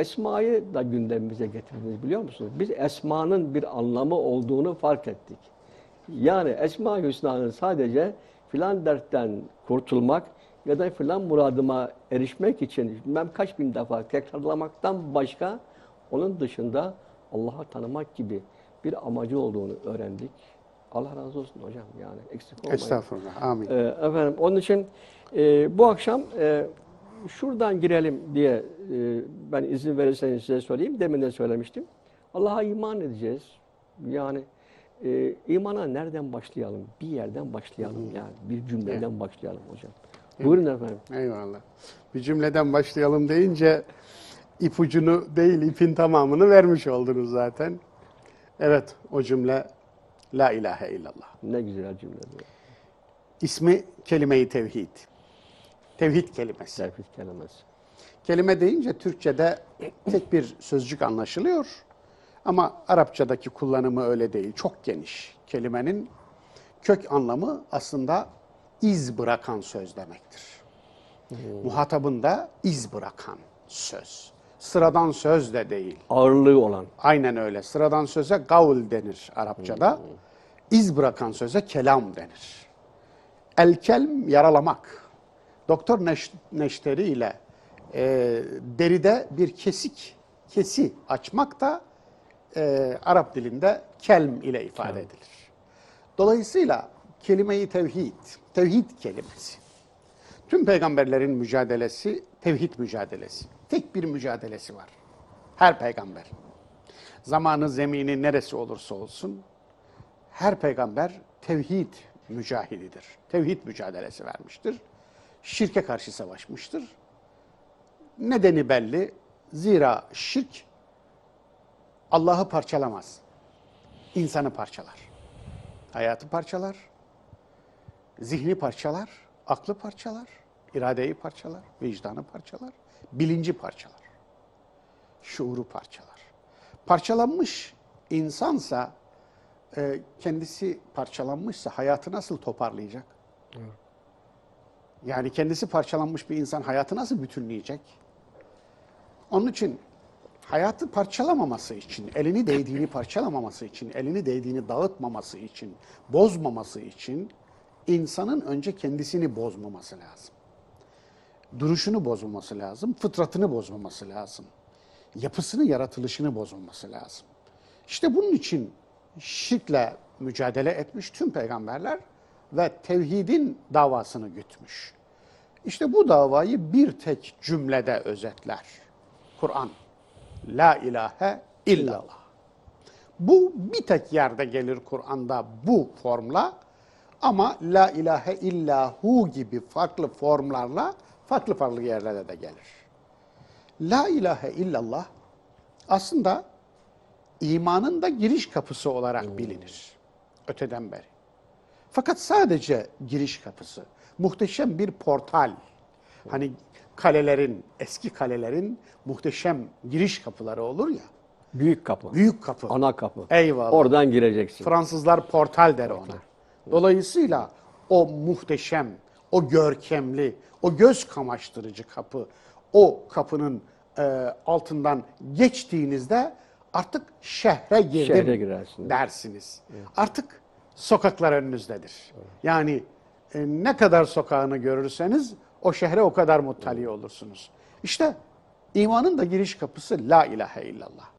Esma'yı da gündemimize getirdiniz biliyor musunuz? Biz esmanın bir anlamı olduğunu fark ettik. Yani Esma-i Hüsna'nın sadece filan dertten kurtulmak ya da filan muradıma erişmek için bilmem kaç bin defa tekrarlamaktan başka onun dışında Allah'ı tanımak gibi bir amacı olduğunu öğrendik. Allah razı olsun hocam yani eksik olmayın. Estağfurullah. Amin. Ee, efendim onun için e, bu akşam e, şuradan girelim diye e, ben izin verirseniz size söyleyeyim. Demin de söylemiştim. Allah'a iman edeceğiz. Yani e, imana nereden başlayalım? Bir yerden başlayalım yani. Bir cümleden başlayalım hocam. Buyurun efendim. Eyvallah. Bir cümleden başlayalım deyince ipucunu değil ipin tamamını vermiş oldunuz zaten. Evet o cümle La ilahe illallah. Ne güzel cümle bu. İsmi kelime-i tevhid. Tevhid kelimesi. Serpil kelimesi. Kelime deyince Türkçe'de tek bir sözcük anlaşılıyor. Ama Arapçadaki kullanımı öyle değil. Çok geniş. Kelimenin kök anlamı aslında iz bırakan söz demektir. Muhatabında iz bırakan söz. Sıradan söz de değil. Ağırlığı olan. Aynen öyle. Sıradan söze gavl denir Arapçada. İz bırakan söze kelam denir. El kelm yaralamak. Doktor Neş, Neşteri ile e, deride bir kesik, kesi açmak da e, Arap dilinde kelm ile ifade edilir. Dolayısıyla kelime-i tevhid, tevhid kelimesi. Tüm peygamberlerin mücadelesi tevhid mücadelesi. Tek bir mücadelesi var. Her peygamber. Zamanı, zemini neresi olursa olsun her peygamber tevhid mücahididir. Tevhid mücadelesi vermiştir. Şirke karşı savaşmıştır. Nedeni belli. Zira şirk Allah'ı parçalamaz. İnsanı parçalar. Hayatı parçalar. Zihni parçalar. Aklı parçalar. iradeyi parçalar. Vicdanı parçalar. Bilinci parçalar. Şuuru parçalar. Parçalanmış insansa e, kendisi parçalanmışsa hayatı nasıl toparlayacak? Yani kendisi parçalanmış bir insan hayatı nasıl bütünleyecek? Onun için hayatı parçalamaması için, elini değdiğini parçalamaması için, elini değdiğini dağıtmaması için, bozmaması için insanın önce kendisini bozmaması lazım. Duruşunu bozmaması lazım, fıtratını bozmaması lazım. Yapısını, yaratılışını bozmaması lazım. İşte bunun için şirkle mücadele etmiş tüm peygamberler ve tevhidin davasını gütmüş. İşte bu davayı bir tek cümlede özetler. Kur'an. La ilahe illallah. Bu bir tek yerde gelir Kur'an'da bu formla ama la ilahe illahu gibi farklı formlarla farklı farklı yerlerde de gelir. La ilahe illallah aslında imanın da giriş kapısı olarak bilinir. Öteden beri. Fakat sadece giriş kapısı. Muhteşem bir portal. Hani kalelerin, eski kalelerin muhteşem giriş kapıları olur ya. Büyük kapı. Büyük kapı. Ana kapı. Eyvallah. Oradan gireceksin. Fransızlar portal der ona. Dolayısıyla o muhteşem, o görkemli, o göz kamaştırıcı kapı, o kapının e, altından geçtiğinizde artık şehre girdim Şehre girersiniz. dersiniz. Artık sokaklar önünüzdedir. Yani e, ne kadar sokağını görürseniz o şehre o kadar muttali olursunuz. İşte imanın da giriş kapısı la ilahe illallah.